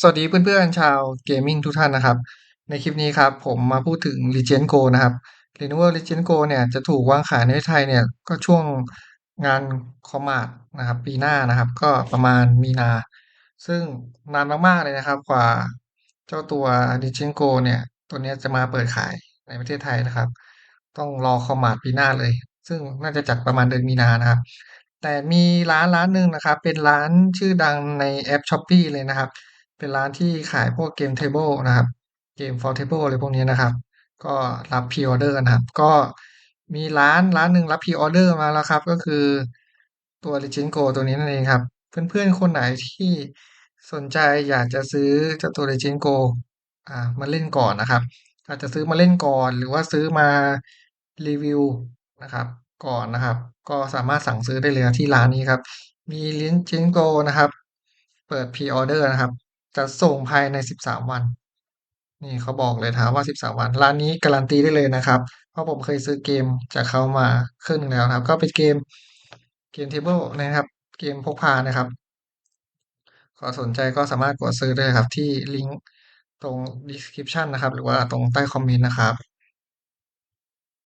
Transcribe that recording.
สวัสดีเพื่อนๆ ชาวเกมมิ่งทุกท่านนะครับ ในคลิปนี้ครับ ผมมาพูดถึง Legend Go นะครับ Lenovo Legend Go เนี่ยจะถูกวางขายในไทยเนี่ยก็ช่วงงานคอมาดนะครับ ปีหน้านะครับ ก็ประมาณมีนา ซึ่งนานมากๆเลยนะครับ กว่าเจ้าตัว Legend Go เนี่ย ตัวนี้จะมาเปิดขายในประเทศไทยนะครับ ต้องรอคอมาดปีหน้าเลย ซึ่งน่าจะจัดประมาณเดือนมีนานะครับ แต่มีร้านร้านหนึ่งนะครับ เป็นร้านชื่อดังในแอป Shopee เลยนะครับ เป็นร้านที่ขายพวกเกมเทเบิลนะครับ เกม For Table อะไรพวกนี้นะครับ ก็รับพรีออเดอร์นะครับ ก็มีร้านร้านหนึ่งรับพรีออเดอร์มาแล้วครับ ก็คือตัว Legend Go ตัวนี้นั่นเองครับ เพื่อนๆคนไหนที่สนใจอยากจะซื้อเจ้าตัว Legend Go อ่ามาเล่นก่อนนะครับ อาจจะซื้อมาเล่นก่อนหรือว่าซื้อมารีวิวนะครับ ก่อนนะครับ ก็สามารถสั่งซื้อได้เลยที่ร้านนี้ครับ มี Legend Go นะครับ เปิดพรีออเดอร์นะครับ จะส่งภายใน 13 วัน นี่เขาบอกเลยถามว่า 13 วัน ร้านนี้การันตีได้เลยนะครับ เพราะผมเคยซื้อเกมจากเขามาครึ่งหนึ่งแล้วครับ ก็เป็นเกมเกมเทเบิลนะครับ เกมพกพานะครับ ขอสนใจก็สามารถกดซื้อได้ครับที่ลิงก์ตรง description นะครับ หรือว่าตรงใต้คอมเมนต์นะครับ